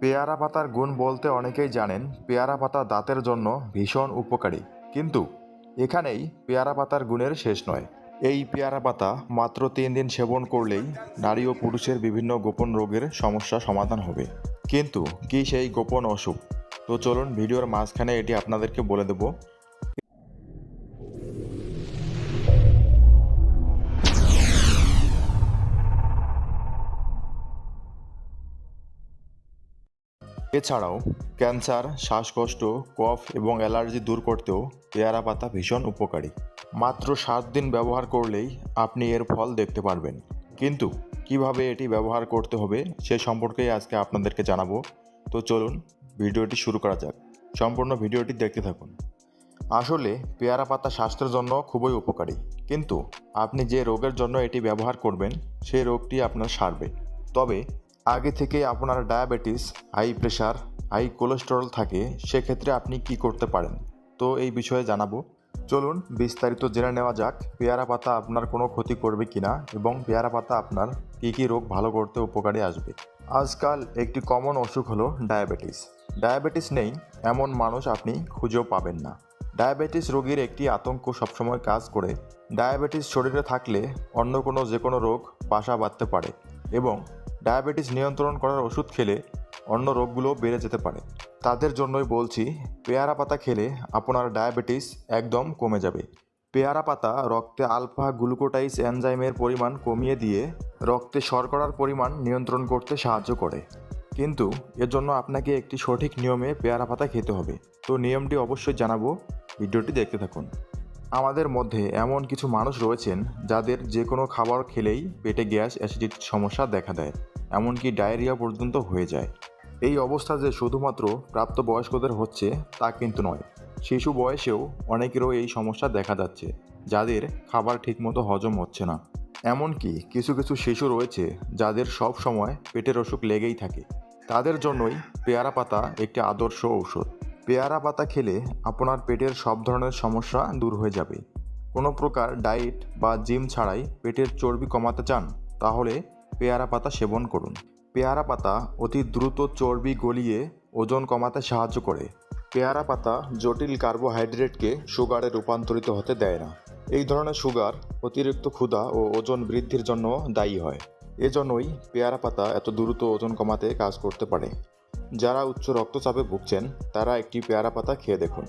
পেয়ারা পাতার গুণ বলতে অনেকেই জানেন, পেয়ারা পাতা দাঁতের জন্য ভীষণ উপকারী। কিন্তু এখানেই পেয়ারা পাতার গুণের শেষ নয়। এই পেয়ারা পাতা মাত্র তিন দিন সেবন করলেই নারী ও পুরুষের বিভিন্ন গোপন রোগের সমস্যা সমাধান হবে। কিন্তু কি সেই গোপন অসুখ? তো চলুন ভিডিওর মাঝখানে এটি আপনাদেরকে বলে দেবো। এছাড়াও, ক্যান্সার, শ্বাসকষ্ট, কফ এবং অ্যালার্জি দূর করতেও পেয়ারা পাতা ভীষণ উপকারী। মাত্র সাত দিন ব্যবহার করলেই আপনি এর ফল দেখতে পারবেন। কিন্তু কীভাবে এটি ব্যবহার করতে হবে সে সম্পর্কেই আজকে আপনাদেরকে জানাব। তো চলুন, ভিডিওটি শুরু করা যাক। সম্পূর্ণ ভিডিওটি দেখতে থাকুন। আসলে পেয়ারা পাতা স্বাস্থ্যের জন্য খুবই উপকারী। কিন্তু আপনি যে রোগের জন্য এটি ব্যবহার করবেন, সেই রোগটি আপনার সারবে। তবে আগে থেকে আপনার diabetes, high pressure, high cholesterol থাকে, সেক্ষেত্রে আপনি কি করতে পারেন? তো এই বিষয়ে জানাব। চলুন বিস্তারিত জেনে নেওয়া যাক, পেয়ারা পাতা আপনার কোনো ক্ষতি করবে কিনা এবং পেয়ারা পাতা আপনার কী কী রোগ ভালো করতে উপকারে আসবে। আজকাল একটি কমন অসুখ হলো ডায়াবেটিস। ডায়াবেটিস নেই, এমন মানুষ আপনি খুঁজেও পাবেন না। ডায়াবেটিস রোগীর একটি আতঙ্ক সবসময় কাজ করে। ডায়াবেটিস শরীরে থাকলে অন্য কোনো যে কোনো রোগ বাসা বাঁধতে পারে এবং ডায়াবেটিস নিয়ন্ত্রণ করার ওষুধ খেলে অন্য রোগগুলো বেড়ে যেতে পারে। তাদের জন্যই বলছি, পেয়ারা পাতা খেলে আপনার ডায়াবেটিস একদম কমে যাবে। পেয়ারা পাতা রক্তে আলফা গ্লুকোটাইস এনজাইমের পরিমাণ কমিয়ে দিয়ে রক্তে শর্করার পরিমাণ নিয়ন্ত্রণ করতে সাহায্য করে। কিন্তু এর জন্য আপনাকে একটি সঠিক নিয়মে পেয়ারা পাতা খেতে হবে। তো নিয়মটি অবশ্যই জানাব, ভিডিওটি দেখতে থাকুন। আমাদের মধ্যে এমন কিছু মানুষ রয়েছেন যাদের যে কোনো খাবার খেলেই পেটে গ্যাস, অ্যাসিডিটির সমস্যা দেখা দেয়। এমনকি ডায়রিয়া পর্যন্ত হয়ে যায়। এই অবস্থা যে শুধুমাত্র প্রাপ্তবয়স্কদের হচ্ছে, তা কিন্তু নয়। শিশু বয়সেও অনেকেরও এই সমস্যা দেখা যাচ্ছে, যাদের খাবার ঠিকমতো হজম হচ্ছে না। এমনকি কিছু কিছু শিশু রয়েছে, যাদের সব সময় পেটের অসুখ লেগেই থাকে। তাদের জন্যই পেয়ারা পাতা একটি আদর্শ ঔষধ। পেয়ারা পাতা খেলে আপনার পেটের সব ধরনের সমস্যা দূর হয়ে যাবে। কোনো প্রকার ডায়েট বা জিম ছাড়াই পেটের চর্বি কমাতে চান, তাহলে পেয়ারা পাতা সেবন করুন। পেয়ারা পাতা অতি দ্রুত চর্বি গলিয়ে ওজন কমাতে সাহায্য করে। পেয়ারা পাতা জটিল কার্বোহাইড্রেটকে সুগারে রূপান্তরিত হতে দেয় না। এই ধরনের সুগার অতিরিক্ত ক্ষুধা ও ওজন বৃদ্ধির জন্য দায়ী হয়। এজন্যই পেয়ারা পাতা এত দ্রুত ওজন কমাতে কাজ করতে পারে। যারা উচ্চ রক্তচাপে ভুগছেন, তারা একটি পেয়ারা পাতা খেয়ে দেখুন।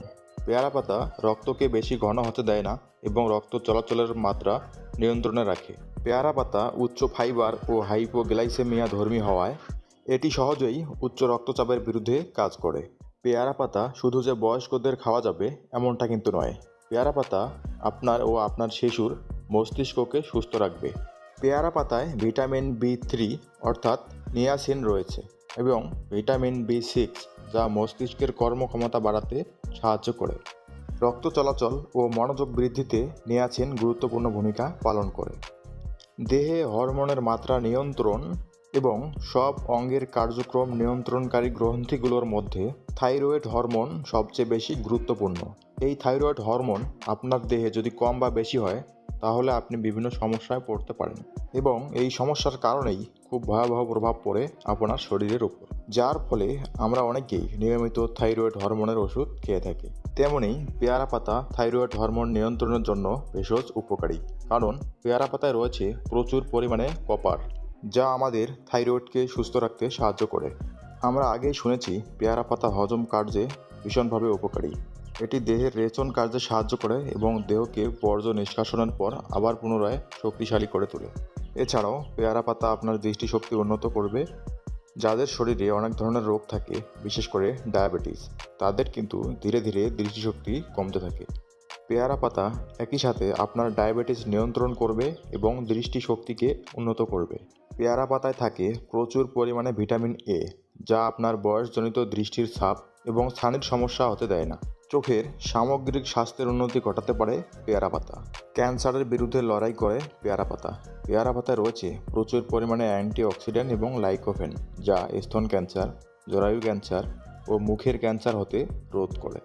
পেয়ারা পাতা রক্তকে বেশি ঘন হতে দেয় না এবং রক্ত চলাচলের মাত্রা নিয়ন্ত্রণে রাখে। পেয়ারা পাতা, উচ্চ ফাইবার ও হাইপোগ্লাইসেমিয়া ধর্মী হওয়ায় এটি সহজেই উচ্চ রক্তচাপের বিরুদ্ধে কাজ করে। পেয়ারা পাতা শুধু যে বয়স্কদের খাওয়া যাবে এমনটা কিন্তু নয়। পেয়ারা পাতা আপনার ও আপনার শিশুর মস্তিষ্ককে সুস্থ রাখবে। পেয়ারা পাতায় ভিটামিন বি থ্রি অর্থাৎ নিয়াসিন রয়েছে এবং ভিটামিন বি সিক্স যা মস্তিষ্কের কর্মক্ষমতা বাড়াতে সাহায্য করে। রক্ত চলাচল ও মনোযোগ বৃদ্ধিতে নিয়াসিন গুরুত্বপূর্ণ ভূমিকা পালন করে। দেহে হরমোনের মাত্রা নিয়ন্ত্রণ এবং সব অঙ্গের কার্যক্রম নিয়ন্ত্রণকারী গ্রন্থিগুলোর মধ্যে থাইরয়েড হরমোন সবচেয়ে বেশি গুরুত্বপূর্ণ। এই থাইরয়েড হরমোন আপনার দেহে যদি কম বা বেশি হয়, তাহলে আপনি বিভিন্ন সমস্যায় পড়তে পারেন এবং এই সমস্যার কারণেই খুব ভয়াবহ প্রভাব পড়ে আপনার শরীরের উপর। যার ফলে আমরা অনেকেই নিয়মিত থাইরয়েড হরমোনের ওষুধ খেয়ে থাকি। তেমনি পেয়ারা পাতা থাইরয়েড হরমোন নিয়ন্ত্রণের জন্য ভেষজ উপকারী, কারণ পেয়ারা পাতায় রয়েছে প্রচুর পরিমাণে কপার, যা আমাদের থাইরয়েডকে সুস্থ রাখতে সাহায্য করে। আমরা আগেই শুনেছি পেয়ারা পাতা হজম কার্যে ভীষণভাবে উপকারী। এটি দেহের রেচন কার্যে সাহায্য করে এবং দেহকে বর্জ্য নিষ্কাশনের পর আবার পুনরায় শক্তিশালী করে তোলে। এছাড়াও পেয়ারা পাতা আপনার দৃষ্টিশক্তি উন্নত করবে যাদের শরীরে অনেক ধরনের রোগ থাকে, বিশেষ করে ডায়াবেটিস, তাদের কিন্তু ধীরে ধীরে দৃষ্টিশক্তি কমতে থাকে। পেয়ারা পাতা একই সাথে আপনার ডায়াবেটিস নিয়ন্ত্রণ করবে এবং দৃষ্টিশক্তিকে উন্নত করবে। পেয়ারা পাতায় থাকে প্রচুর পরিমাণে ভিটামিন এ যা আপনার বয়সজনিত দৃষ্টির ছাপ এবং স্থানিক সমস্যা হতে দেয় না। চোখের সামগ্রিক স্বাস্থ্যের উন্নতি ঘটাতে পারে পেয়ারা পাতা। ক্যান্সারের বিরুদ্ধে লড়াই করে পেয়ারা পাতা। পেয়ারা পাতায় রয়েছে প্রচুর পরিমাণে অ্যান্টিঅক্সিডেন্ট এবং লাইকোফেন, যা স্তন ক্যান্সার, জরায়ু ক্যান্সার ও মুখের ক্যান্সার হতে রোধ করে।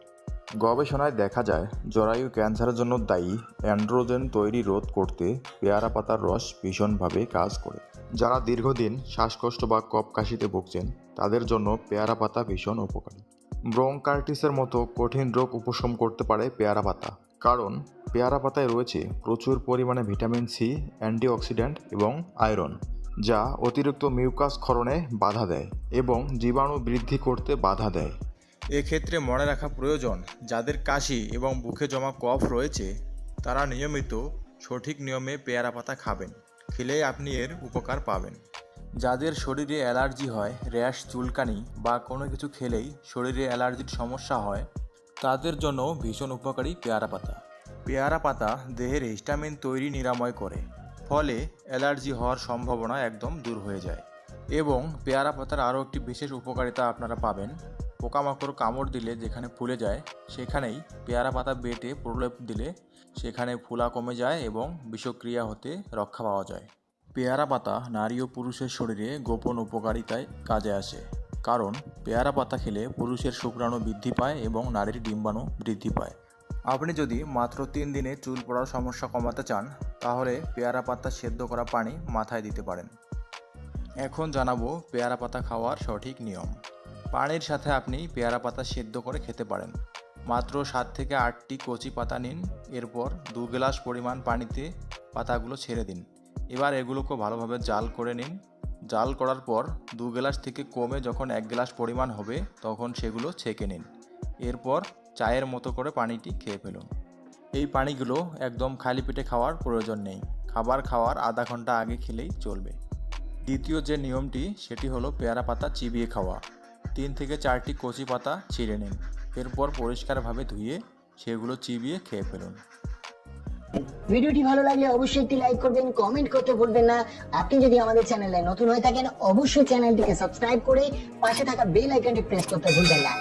গবেষণায় দেখা যায়, জরায়ু ক্যান্সারের জন্য দায়ী অ্যান্ড্রোজেন তৈরি রোধ করতে পেয়ারা পাতার রস ভীষণভাবে কাজ করে। যারা দীর্ঘদিন শ্বাসকষ্ট বা কপ কাশিতে ভুগছেন, তাদের জন্য পেয়ারা পাতা ভীষণ উপকারী। ব্রঙ্কার্টিসের মতো কঠিন রোগ উপশম করতে পারে পেয়ারা পাতা কারণ পেয়ারা পাতায় রয়েছে প্রচুর পরিমাণে ভিটামিন সি, অ্যান্টিঅক্সিডেন্ট এবং আয়রন, যা অতিরিক্ত মিউকাস ক্ষরণে বাধা দেয় এবং জীবাণু বৃদ্ধি করতে বাধা দেয়। এক্ষেত্রে মনে রাখা প্রয়োজন, যাদের কাশি এবং বুকে জমা কফ রয়েছে, তারা নিয়মিত সঠিক নিয়মে পেয়ারা পাতা খাবেন, খেলেই আপনি এর উপকার পাবেন। যাদের শরীরে অ্যালার্জি হয়, র্যাশ, চুলকানি বা কোনো কিছু খেলেই শরীরে অ্যালার্জির সমস্যা হয় তাদের জন্য ভীষণ উপকারী পেয়ারা পাতা। পেয়ারা পাতা দেহের হিস্টামিন তৈরি নিরাময় করে, ফলে অ্যালার্জি হওয়ার সম্ভাবনা একদম দূর হয়ে যায়। এবং পেয়ারা পাতার আরও একটি বিশেষ উপকারিতা আপনারা পাবেন, পোকামাকড় কামড় দিলে যেখানে ফুলে যায়, সেখানেই পেয়ারা পাতা বেটে প্রলেপ দিলে সেখানে ফুলা কমে যায় এবং বিষক্রিয়া হতে রক্ষা পাওয়া যায়। পেয়ারা পাতা নারী ও পুরুষের শরীরে গোপন উপকারিতায় কাজে আসে। কারণ পেয়ারা পাতা খেলে পুরুষের শুক্রাণু বৃদ্ধি পায় এবং নারীর ডিম্বাণু বৃদ্ধি পায়। আপনি যদি মাত্র তিন দিনে চুল পড়ার সমস্যা কমাতে চান, তাহলে পেয়ারা পাতা সেদ্ধ করা পানি মাথায় দিতে পারেন। এখন জানাব পেয়ারা পাতা খাওয়ার সঠিক নিয়ম। পানির সাথে আপনি পেয়ারা পাতা সেদ্ধ করে খেতে পারেন। মাত্র সাত থেকে আটটি কচি পাতা নিন, এরপর দু গ্লাস পরিমাণ পানিতে পাতাগুলো ছেড়ে দিন। এবার এগুলোকে ভালোভাবে জাল করে নিন। জাল করার পর দু গ্লাস থেকে কমে যখন এক গ্লাস পরিমাণ হবে, তখন সেগুলো ছেঁকে নিন। এরপর চায়ের মতো করে পানিটি খেয়ে ফেলুন। এই পানিগুলো একদম খালি পেটে খাওয়ার প্রয়োজন নেই। খাবার খাওয়ার আধা ঘণ্টা আগে খেলেই চলবে। দ্বিতীয় যে নিয়মটি, সেটি হলো পেয়ারা পাতা চিবিয়ে খাওয়া। তিন থেকে চারটি কচি পাতা ছিঁড়ে নিন। এরপর পরিষ্কারভাবে ধুয়ে সেগুলো চিবিয়ে খেয়ে ফেলুন। ভিডিওটি ভালো লাগলে অবশ্যই একটি লাইক করবেন কমেন্ট করতে ভুলবেন না। আপনি যদি আমাদের চ্যানেলে নতুন হয়ে থাকেন, অবশ্যই চ্যানেলটিকে সাবস্ক্রাইব করে পাশে থাকা বেল আইকনটি প্রেস করতে ভুলবেন না।